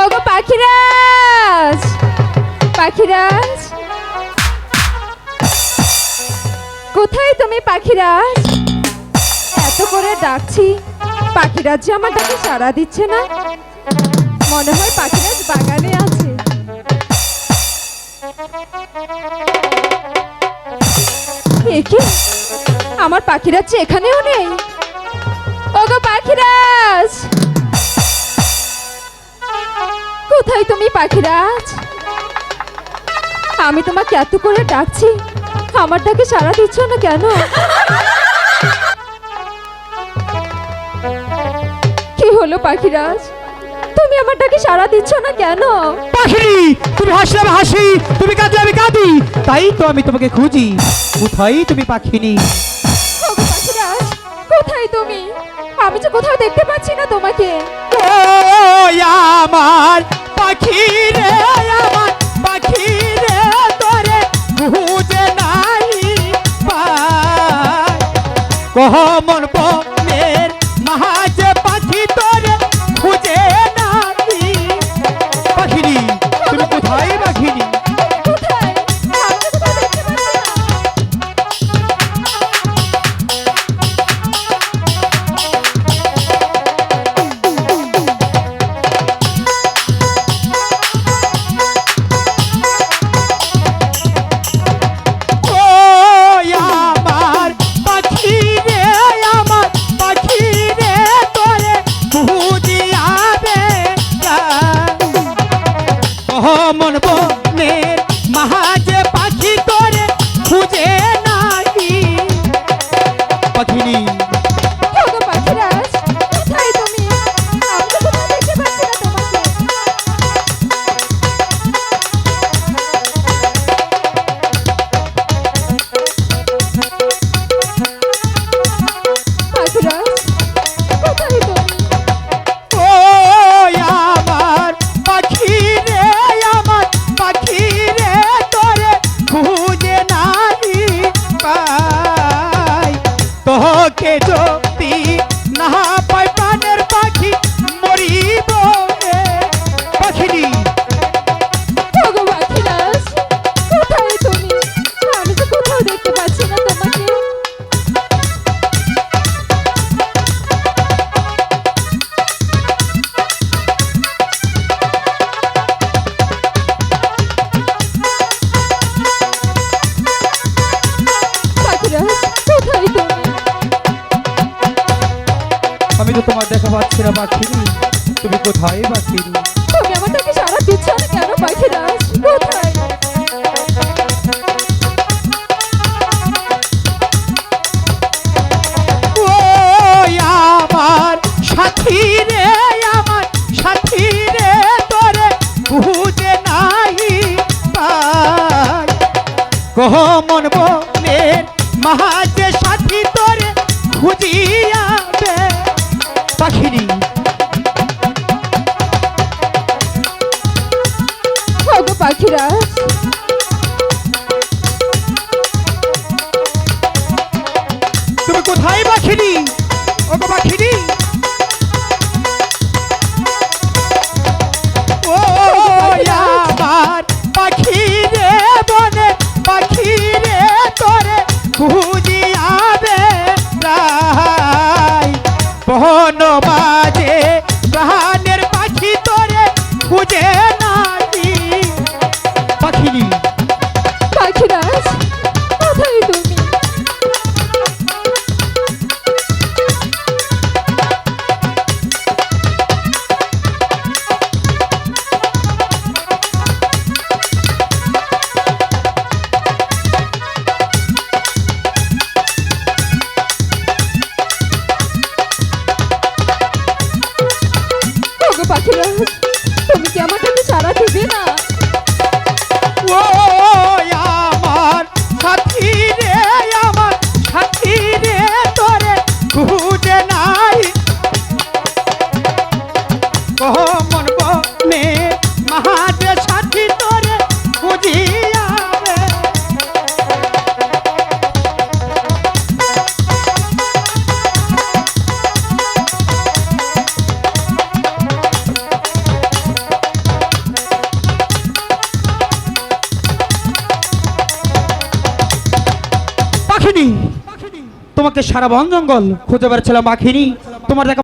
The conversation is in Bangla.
ওগো পাখিরাজ! পাখিরাজ! কোথায় তুমি পাখিরাজ? এত করে ডাকছি, পাখিরাজ যে আমার ডাকে সাড়া দিচ্ছে না। মনে হয় পাখিরাজ বাগানে আছে। আমার পাখিরাজ এখানেও নেই। ওগো পাখিরাজ! কোথায় তুমি পাখিরাজ? আমি তোমাকে এত করে ডাকছি আমার ডাকে সাড়া দিচ্ছ না কেন? কি হলো পাখিরাজ? তুমি আমার ডাকে সাড়া দিচ্ছ না কেন? পাখিনি! তুমি হাসলে আমি হাসি! তুমি কাঁদলে আমি কাঁদি! তাই তো আমি তোমাকে খুঁজি। কোথায় তুমি পাখিনি? পাখিরাজ কোথায় তুমি? আমি যে কোথাও দেখতে পাচ্ছি না তোমাকে। কহ মন মন বনের తో আমি তো তোমার দেখা পাচ্ছি না পাখিনি তুমি কোথায় পাখিনি তুমি আমাদেরকে সারা দিচ্ছ? না কেন পাখিরাজ কোথায়? আমার সাথী রে আমার সাথী রে তোরে বুঝে নাই পাই। কহ মন বনের মাহাজে সাথী তোরে খুঁজিয়াবে তোমাকে সারা বন জঙ্গল খুঁজে বেড়াচ্ছিলাম মাখিনি তোমার দেখা